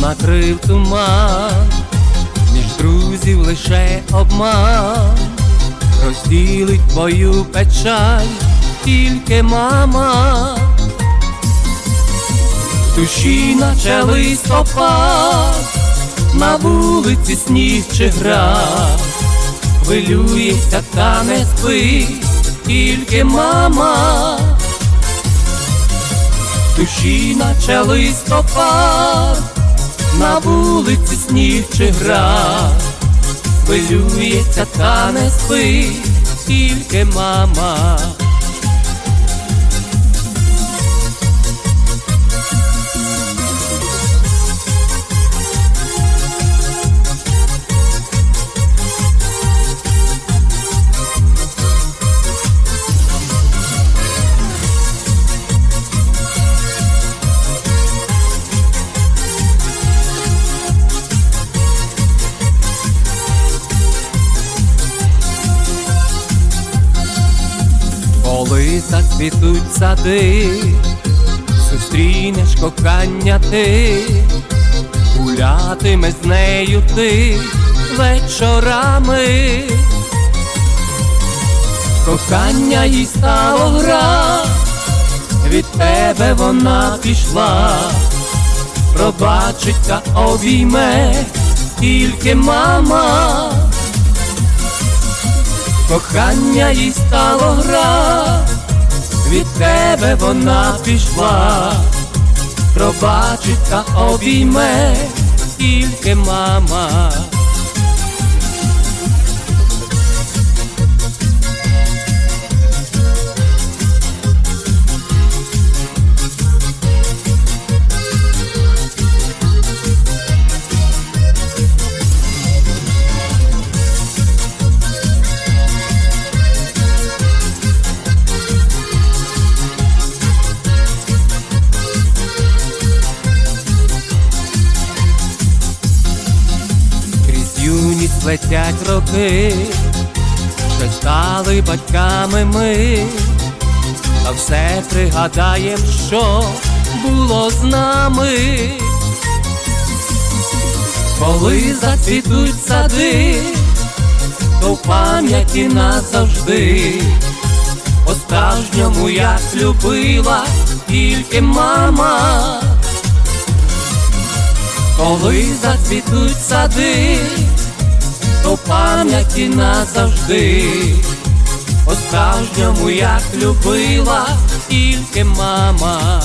накрив туман, між друзів лише обман, розділить твою печаль, тільки мама, душі наче листопад, на вулиці сніг чи град, хвилюється та не спить, тільки мама. Душі наче листопад, на вулиці сніг чи гра, хвилюється та не спить, тільки мама. Коли зацвітуть сади, зустрінеш кохання ти, гулятиме з нею ти вечорами, кохання їй стало гра, від тебе вона пішла, пробачить та обійме тільки мама. Кохання їй стало гра, тебе вона пішла, пробачить та обійме тільки мама. Летять роки, вже стали батьками ми, та все пригадаєм, що було з нами, коли зацвітуть сади, то в пам'яті назавжди, по-справжньому як любила тільки мама. Коли зацвітуть сади, то пам'яті назавжди, по-справжньому як любила тільки мама.